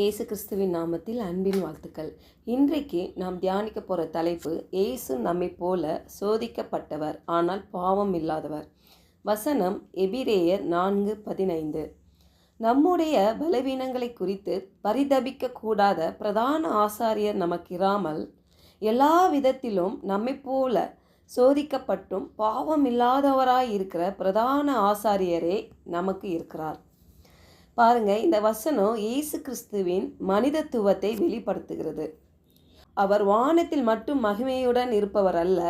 இயேசு கிறிஸ்துவின் நாமத்தில் அன்பின் வாழ்த்துக்கள். இன்றைக்கு நாம் தியானிக்க போகிற தலைப்பு இயேசு நம்மை போல சோதிக்கப்பட்டவர் ஆனால் பாவம் இல்லாதவர். வசனம் எபிரேயர் நான்கு பதினைந்து. நம்முடைய பலவீனங்களை குறித்து பரிதபிக்க கூடாத பிரதான ஆசாரியர் நமக்கு இராமல் எல்லா விதத்திலும் நம்மை போல சோதிக்கப்பட்டும் பாவம் இல்லாதவராய் இருக்கிற பிரதான ஆசாரியரே நமக்கு இருக்கிறார். பாருங்க இந்த வசனம் இயேசு கிறிஸ்துவின் மனிதத்துவத்தை வெளிப்படுத்துகிறது. அவர் வானத்தில் மட்டும் மகிமையுடன் இருப்பவர் அல்ல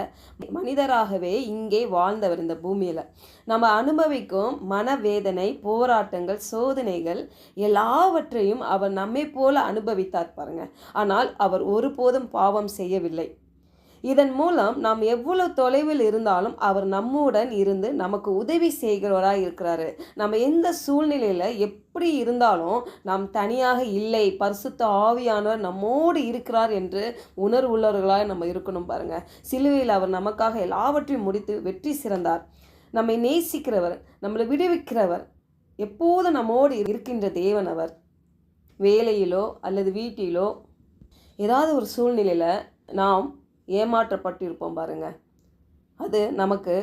மனிதராகவே இங்கே வாழ்ந்தவர் இந்த பூமியில். நம்ம அனுபவிக்கும் மனவேதனை போராட்டங்கள் சோதனைகள் எல்லாவற்றையும் அவர் நம்மை போல அனுபவித்தார் பாருங்க. ஆனால் அவர் ஒருபோதும் பாவம் செய்யவில்லை. இதன் மூலம் நாம் எவ்வளவு தொலைவில் இருந்தாலும் அவர் நம்முடன் இருந்து நமக்கு உதவி செய்கிறவராக இருக்கிறாரு. நம்ம எந்த சூழ்நிலையில் எப்படி இருந்தாலும் நாம் தனியாக இல்லை பரிசுத்த ஆவியானவர் நம்மோடு இருக்கிறார் என்று உணர்வுள்ளவர்களாக நம்ம இருக்கணும் பாருங்க. சிலுவையில் அவர் நமக்காக எல்லாவற்றையும் முடித்து வெற்றி சிறந்தார். நம்மை நேசிக்கிறவர் நம்மளை விடுவிக்கிறவர் எப்போதும் நம்மோடு இருக்கின்ற தேவன் அவர். வேலையிலோ அல்லது வீட்டிலோ ஏதாவது ஒரு சூழ்நிலையில் நாம் ஏமாற்றப்பட்டிருப்போம் பாருங்க. அது நமக்கு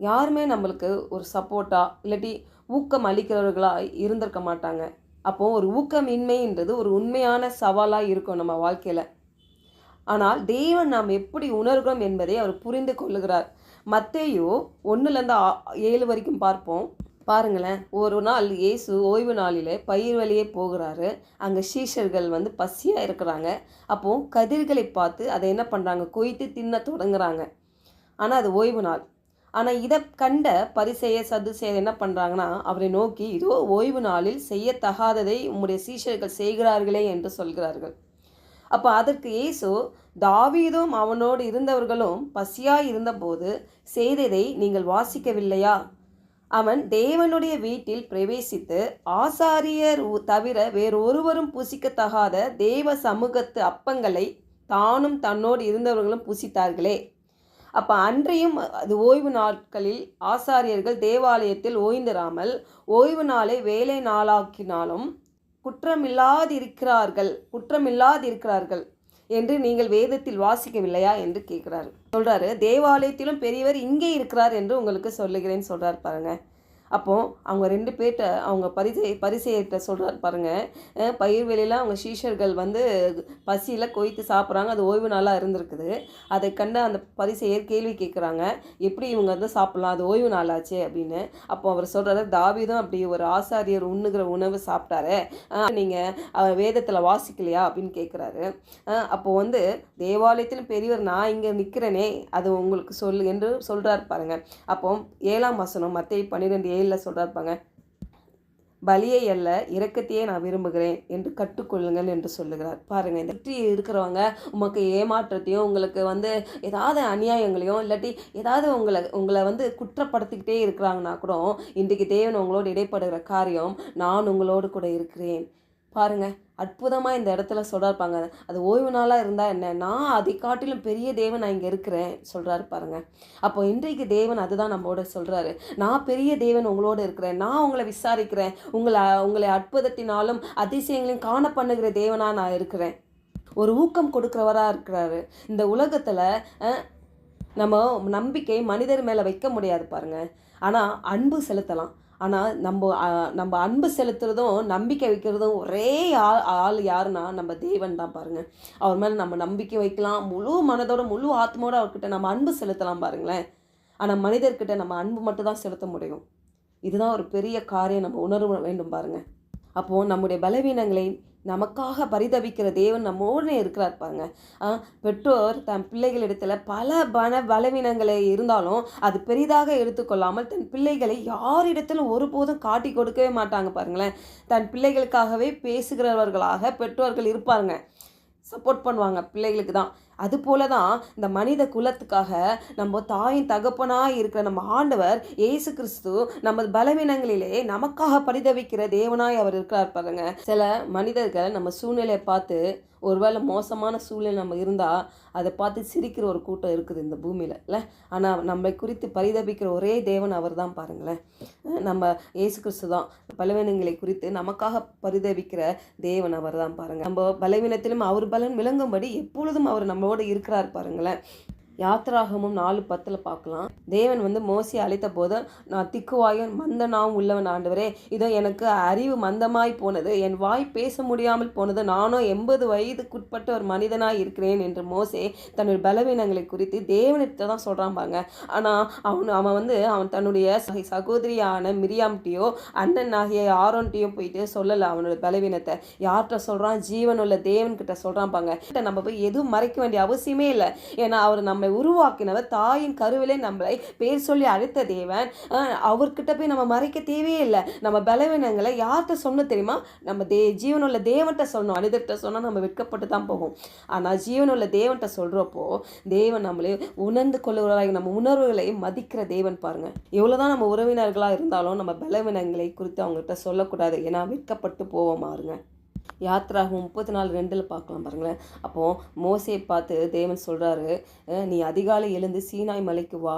யாருமே நம்மளுக்கு ஒரு சப்போர்ட்டாக இல்லாட்டி ஊக்கம் அளிக்கிறவர்களாக இருந்திருக்க மாட்டாங்க. அப்போ ஒரு ஊக்கமின்மைன்றது ஒரு உண்மையான சவாலாக இருக்கும் நம்ம வாழ்க்கையில். ஆனால் தேவன் நாம் எப்படி உணர்கிறோம் என்பதை அவர் புரிந்து கொள்ளுகிறார். மத்தேயோ ஒன்றுலேருந்து ஏழு வரைக்கும் பார்ப்போம். பாருங்களேன் ஒரு நாள் இயேசு ஓய்வு நாளில் பயிர் வழியே போகிறாரு. அங்கே சீஷர்கள் வந்து பசியாக இருக்கிறாங்க. அப்போது கதிர்களை பார்த்து அதை என்ன பண்ணுறாங்க கொய்த்து தின்ன தொடங்குறாங்க. ஆனால் அது ஓய்வு நாள். ஆனால் இதை கண்ட பரிசெய சதுசெயர் என்ன பண்ணுறாங்கன்னா அவரை நோக்கி இதோ ஓய்வு நாளில் செய்யத்தகாததை உம்முடைய சீஷர்கள் செய்கிறார்களே என்று சொல்கிறார்கள். அப்போ அதற்கு இயேசு தாவீதும் அவனோடு இருந்தவர்களும் பசியாக இருந்தபோது செய்ததை நீங்கள் வாசிக்கவில்லையா? அவன் தேவனுடைய வீட்டில் பிரவேசித்து ஆசாரியர் தவிர வேறொருவரும் புசிக்கத்தகாத தேவ சமூகத்து அப்பங்களை தானும் தன்னோடு இருந்தவர்களும் புசித்தார்களே. அப்போ அன்றையும் அது ஓய்வு நாட்களில் ஆசாரியர்கள் தேவாலயத்தில் ஓய்ந்திராமல் ஓய்வு நாளை வேலை நாளாக்கினாலும் குற்றமில்லாதிருக்கிறார்கள் குற்றமில்லாதிருக்கிறார்கள் என்று நீங்கள் வேதத்தில் வாசிக்கவில்லையா என்று கேட்கிறார்கள். சொல்கிறாரு தேவாலயத்திலும் பெரியவர் இங்கே இருக்கிறார் என்று உங்களுக்கு சொல்லுகிறேன்னு சொல்கிறார் பாருங்கள் அப்போது அவங்க ரெண்டு பேர்கிட்ட அவங்க பரிசை பரிசையிட்ட சொல்கிறார் பாருங்கள் பயிர் வெளியில் அவங்க சீஷர்கள் வந்து பசியில் கொய்த்து சாப்பிட்றாங்க. அது ஓய்வு நாளாக இருந்திருக்குது. அதை கண்டு அந்த பரிசையர் கேள்வி கேட்குறாங்க எப்படி இவங்க வந்து சாப்பிட்லாம்? அது ஓய்வு நாளாச்சு அப்படின்னு. அப்போ அவர் சொல்கிறாரு தாவிதம் அப்படி ஒரு ஆசாரியர் உண்ணுகிற உணவு சாப்பிட்டாரு. நீங்கள் வேதத்தில் வாசிக்கலையா? அப்படின்னு கேட்குறாரு அப்போது வந்து தேவாலயத்தில் பெரியவர் நான் இங்கே நிற்கிறேனே அது உங்களுக்கு சொல்லு என்று சொல்கிறார் பாருங்க. அப்போ ஏழாம் வசனம் மத்திய பன்னிரெண்டு ஏழில் சொல்கிறாருப்பாங்க பலியை அல்ல இரக்கத்தையே நான் விரும்புகிறேன் என்று கற்றுக்கொள்ளுங்கள் என்று சொல்லுகிறார். பாருங்கள் இந்த சுற்றி இருக்கிறவங்க உமக்கு ஏமாற்றத்தையும் உங்களுக்கு வந்து ஏதாவது அநியாயங்களையும் இல்லாட்டி ஏதாவது உங்களை உங்களை வந்து குற்றப்படுத்திக்கிட்டே இருக்கிறாங்கன்னா கூட இன்றைக்கு தேவன் உங்களோடு இடைப்படுகிற காரியம் நான் உங்களோடு கூட இருக்கிறேன். பாருங்கள் அற்புதமாக இந்த இடத்துல சொல்கிறாருப்பாங்க அது ஓய்வு நாளாக இருந்தால் என்ன? நான் அதை காட்டிலும் பெரிய தேவன் நான் இங்கே இருக்கிறேன் சொல்கிறாரு பாருங்கள் அப்போ இன்றைக்கு தேவன் அதுதான் நம்மளோட சொல்கிறாரு நான் பெரிய தேவன் உங்களோட இருக்கிறேன். நான் உங்களை விசாரிக்கிறேன். உங்களை உங்களை அற்புதத்தினாலும் அதிசயங்களையும் காண பண்ணுகிற தேவனாக நான் இருக்கிறேன். ஒரு ஊக்கம் கொடுக்குறவராக இருக்கிறாரு. இந்த உலகத்தில் நம்ம நம்பிக்கை மனிதர் மேலே வைக்க முடியாது பாருங்கள் ஆனால் அன்பு செலுத்தலாம். ஆனால் நம்ம நம்ம அன்பு செலுத்துறதும் நம்பிக்கை வைக்கிறதும் ஒரே ஆள் ஆள் யாருன்னா நம்ம தேவன் தான் பாருங்கள் அவர் மேலே நம்ம நம்பிக்கை வைக்கலாம். முழு மனதோட முழு ஆத்மோடு அவர்கிட்ட நம்ம அன்பு செலுத்தலாம் பாருங்களேன். ஆனால் மனிதர்கிட்ட நம்ம அன்பு மட்டும் தான் செலுத்த முடியும். இதுதான் ஒரு பெரிய காரியம் நம்ம உணர வேண்டும் பாருங்கள் அப்போது நம்முடைய பலவீனங்களை நமக்காக பரிதவிக்கிற தேவன் நம்மோடனே இருக்கிறார் பாருங்க. பெற்றோர் தன் பிள்ளைகளிடத்தில் பல பண பலவீனங்களை இருந்தாலும் அது பெரிதாக எடுத்துக்கொள்ளாமல் தன் பிள்ளைகளை யாரிடத்திலும் ஒருபோதும் காட்டி கொடுக்கவே மாட்டாங்க பாருங்களேன். தன் பிள்ளைகளுக்காகவே பேசுகிறவர்களாக பெற்றோர்கள் இருப்பாருங்க. சப்போர்ட் பண்ணுவாங்க பிள்ளைகளுக்கு தான். அதுபோல தான் இந்த மனித குலத்துக்காக நம்ம தாயின் தகப்பனாக இருக்கிற நம்ம ஆண்டவர் இயேசு கிறிஸ்து நமது பலவீனங்களிலே நமக்காக பரிதவிக்கிற தேவனாய் அவர் இருக்கிறார் பாருங்க. சில மனிதர்கள் நம்ம சூழ்நிலையை பார்த்து ஒருவேளை மோசமான சூழ்நிலை நம்ம இருந்தால் அதை பார்த்து சிரிக்கிற ஒரு கூட்டம் இருக்குது இந்த பூமியில் இல்லை? ஆனால் நம்மை குறித்து பரிதபிக்கிற ஒரே தேவன் அவர் தான் பாருங்களேன். நம்ம இயேசு கிறிஸ்து தான். பலவீனங்களை குறித்து நமக்காக பரிதவிக்கிற தேவன் அவர் தான் பாருங்கள் நம்ம பலவீனத்திலும் அவர் பலன் விளங்கும்படி எப்பொழுதும் அவர் நம்ம நம்மளோட இருக்கிறார் பாருங்களேன். யாத்திராகமும் நாலு பத்தில் பார்க்கலாம். தேவன் வந்து மோசி அழைத்த போது நான் திக்குவாயும் மந்தனாவும் உள்ளவன் ஆண்டவரே இதோ எனக்கு அறிவு மந்தமாய் போனது. என் வாய் பேச முடியாமல் போனது. நானும் எண்பது வயதுக்குட்பட்ட ஒரு மனிதனாய் இருக்கிறேன் என்று மோசே தன்னுடைய பலவீனங்களை குறித்து தேவனிட்ட தான் சொல்கிறான் பாங்க ஆனால் அவன் அவன் வந்து அவன் தன்னுடைய சகி- சகோதரியான மிரியாம்கிட்டயோ அண்ணன் ஆகிய ஆரோன்ட்டியோ போயிட்டு சொல்லலை அவனோட பலவீனத்தை. யார்கிட்ட சொல்கிறான் ஜீவனுள்ள தேவன்கிட்ட சொல்கிறான் பாங்க நம்ம போய் எதுவும் மறைக்க வேண்டிய அவசியமே இல்லை. ஏன்னா அவர் நம்ம உருவாக்கினவர் தாயின் கருவிலே நம்மளை பேர் சொல்லி அழைத்த தேவன். அவர்கிட்ட போய் நம்ம மறைக்க தேவையே இல்லை நம்ம பலவீனங்களை யார்கிட்ட சொன்ன தெரியுமா? நம்ம தே ஜீவனுள்ள தேவன்கிட்ட சொன்னோம். அனிதர்கிட்ட சொன்னால் நம்ம வெட்கப்பட்டு தான் போகும். ஆனால் ஜீவனுள்ள தேவன்கிட்ட சொல்கிறப்போ தேவன் நம்மளே உணர்ந்து கொள்ளுகிறாய் நம்ம உணர்வுகளை மதிக்கிற தேவன் பாருங்க. எவ்வளோதான் நம்ம உறவினர்களாக இருந்தாலும் நம்ம பலவீனங்களை குறித்து அவங்ககிட்ட சொல்லக்கூடாது. ஏன்னா வெட்கப்பட்டு போவோம் பாருங்கள் யாத்ராகும் முப்பத்தி நாலு ரெண்டில் பார்க்கலாம் பாருங்களேன். அப்போது மோசையை பார்த்து தேவன் சொல்கிறாரு நீ அதிகாலை எழுந்து சீனாய் மலைக்கு வா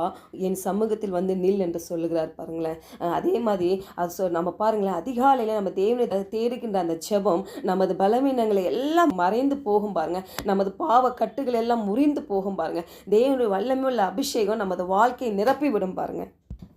என் சமூகத்தில் வந்து நில் என்று சொல்லுகிறார் பாருங்களேன். அதே மாதிரி அது சொ நம்ம பாருங்களேன் அதிகாலையில் நம்ம தேவனை தேடுகின்ற அந்த ஜெபம் நமது பலவீனங்களை எல்லாம் மறைந்து போகும் பாருங்கள் நமது பாவ கட்டுகள் எல்லாம் முறிந்து போகும் பாருங்கள் தேவனுடைய வல்லமையுள்ள அபிஷேகம் நமது வாழ்க்கையை நிரப்பி விடும் பாருங்கள்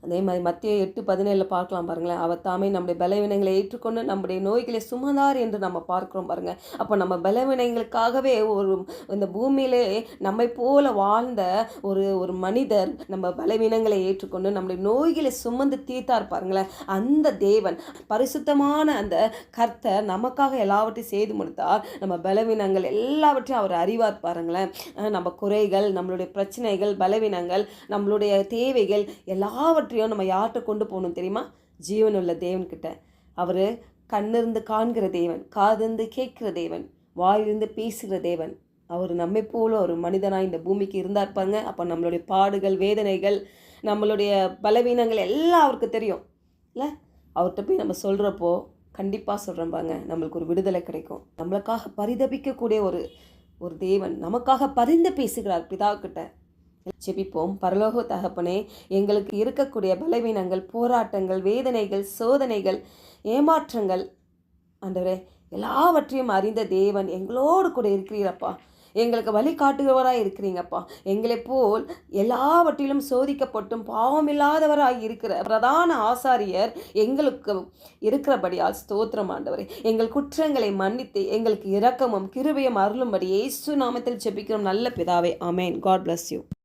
அதே மாதிரி மத்திய எட்டு பதினேழில் பார்க்கலாம் பாருங்களேன். அவர் தாமே நம்முடைய பலவீனங்களை ஏற்றுக்கொண்டு நம்முடைய நோய்களை சுமந்தார் என்று நம்ம பார்க்குறோம் பாருங்கள் அப்போ நம்ம பலவீனங்களுக்காகவே ஒரு இந்த பூமியிலே நம்மை போல வாழ்ந்த ஒரு ஒரு மனிதர் நம்ம பலவீனங்களை ஏற்றுக்கொண்டு நம்முடைய நோய்களை சுமந்து தீர்த்தார் பாருங்களேன். அந்த தேவன் பரிசுத்தமான அந்த கர்த்தை நமக்காக எல்லாவற்றையும் செய்து முடித்தார். நம்ம பலவீனங்கள் எல்லாவற்றையும் அவர் அறிவார் பாருங்களேன். நம்ம குறைகள் நம்மளுடைய பிரச்சனைகள் பலவீனங்கள் நம்மளுடைய தேவைகள் எல்லாவற்றையும் நம்ம யார்கிட்ட கொண்டு போகணும் தெரியுமா? ஜீவனுள்ள தேவன்கிட்ட. அவர் கண்ணிருந்து காண்கிற தேவன் காதிருந்து கேட்கிற தேவன் வாயிலிருந்து பேசுகிற தேவன். அவர் நம்மை போல ஒரு மனிதனாக இந்த பூமிக்கு இருந்தார் பாருங்க. அப்போ நம்மளுடைய பாடுகள் வேதனைகள் நம்மளுடைய பலவீனங்கள் எல்லாம் அவருக்கு தெரியும். இல்லை? அவர்கிட்ட போய் நம்ம சொல்கிறப்போ கண்டிப்பாக சொல்கிறோம் பாருங்க. நம்மளுக்கு ஒரு விடுதலை கிடைக்கும். நம்மளுக்காக பரிதபிக்கக்கூடிய ஒரு ஒரு தேவன் நமக்காக பரிந்து பேசுகிறார் பிதாக்கிட்ட. ஜெபிப்போம். பரலோக தகப்பனே எங்களுக்கு இருக்கக்கூடிய பலவீனங்கள் போராட்டங்கள் வேதனைகள் சோதனைகள் ஏமாற்றங்கள் ஆண்டவரே எல்லாவற்றையும் அறிந்த தேவன் எங்களோடு கூட இருக்கிறீரப்பா. எங்களுக்கு வழிகாட்டுகிறவராக இருக்கிறீங்கப்பா. எங்களைப் போல் எல்லாவற்றிலும் சோதிக்கப்பட்டும் பாவமில்லாதவராக இருக்கிற பிரதான ஆசாரியர் எங்களுக்கு இருக்கிறபடியால் ஸ்தோத்திரம் ஆண்டவரே. எங்கள் குற்றங்களை மன்னித்து எங்களுக்கு இரக்கமும் கிருபையும் அருளும்படி இயேசு நாமத்தில் ஜெபிக்கிறோம். நல்ல பிதாவே ஆமேன். God bless you